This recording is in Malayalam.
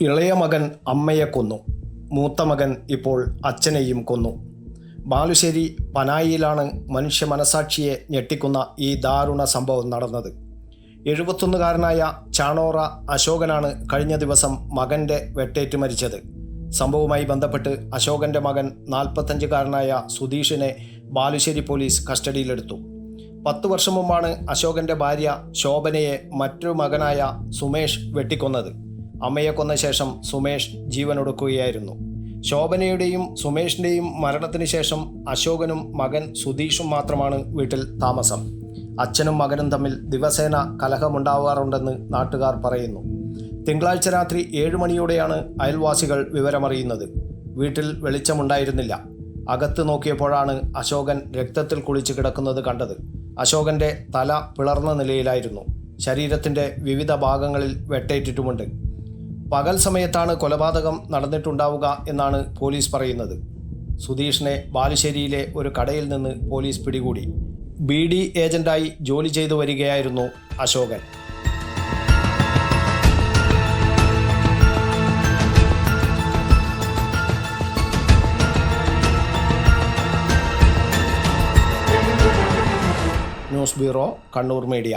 ഇളയ മകൻ അമ്മയെ കൊന്നു. മൂത്ത മകൻ ഇപ്പോൾ അച്ഛനെയും കൊന്നു. ബാലുശ്ശേരി പനായിയിലാണ് മനുഷ്യ മനസാക്ഷിയെ ഞെട്ടിക്കുന്ന ഈ ദാരുണ സംഭവം നടന്നത്. എഴുപത്തൊന്നുകാരനായ ചാണോറ അശോകനാണ് കഴിഞ്ഞ ദിവസം മകന്റെ വെട്ടേറ്റ് മരിച്ചത്. സംഭവവുമായി ബന്ധപ്പെട്ട് അശോകന്റെ മകൻ നാൽപ്പത്തഞ്ചുകാരനായ സുധീഷിനെ ബാലുശ്ശേരി പോലീസ് കസ്റ്റഡിയിലെടുത്തു. പത്ത് വർഷം മുമ്പാണ് അശോകന്റെ ഭാര്യ ശോഭനയെ മറ്റൊരു മകനായ സുമേഷ് വെട്ടിക്കൊന്നത്. അമ്മയെ കൊന്ന ശേഷം സുമേഷ് ജീവനൊടുക്കുകയായിരുന്നു. ശോഭനയുടെയും സുമേഷിന്റെയും മരണത്തിന് ശേഷം അശോകനും മകൻ സുധീഷും മാത്രമാണ് വീട്ടിൽ താമസം. അച്ഛനും മകനും തമ്മിൽ ദിവസേന കലഹമുണ്ടാവാറുണ്ടെന്ന് നാട്ടുകാർ പറയുന്നു. തിങ്കളാഴ്ച രാത്രി ഏഴ് മണിയോടെയാണ് അയൽവാസികൾ വിവരമറിയുന്നത്. വീട്ടിൽ വെളിച്ചമുണ്ടായിരുന്നില്ല. അകത്ത് നോക്കിയപ്പോഴാണ് അശോകൻ രക്തത്തിൽ കുളിച്ച് കിടക്കുന്നത് കണ്ടത്. അശോകന്റെ തല പിളർന്ന നിലയിലായിരുന്നു. ശരീരത്തിന്റെ വിവിധ ഭാഗങ്ങളിൽ വെട്ടേറ്റിട്ടുമുണ്ട്. പകൽ സമയത്താണ് കൊലപാതകം നടന്നിട്ടുണ്ടാവുക എന്നാണ് പോലീസ് പറയുന്നത്. സുധീഷിനെ ബാലുശ്ശേരിയിലെ ഒരു കടയിൽ നിന്ന് പോലീസ് പിടികൂടി. ബി ഡി ഏജന്റായി ജോലി ചെയ്തു വരികയായിരുന്നു Ashokan. News bureau Kannur media.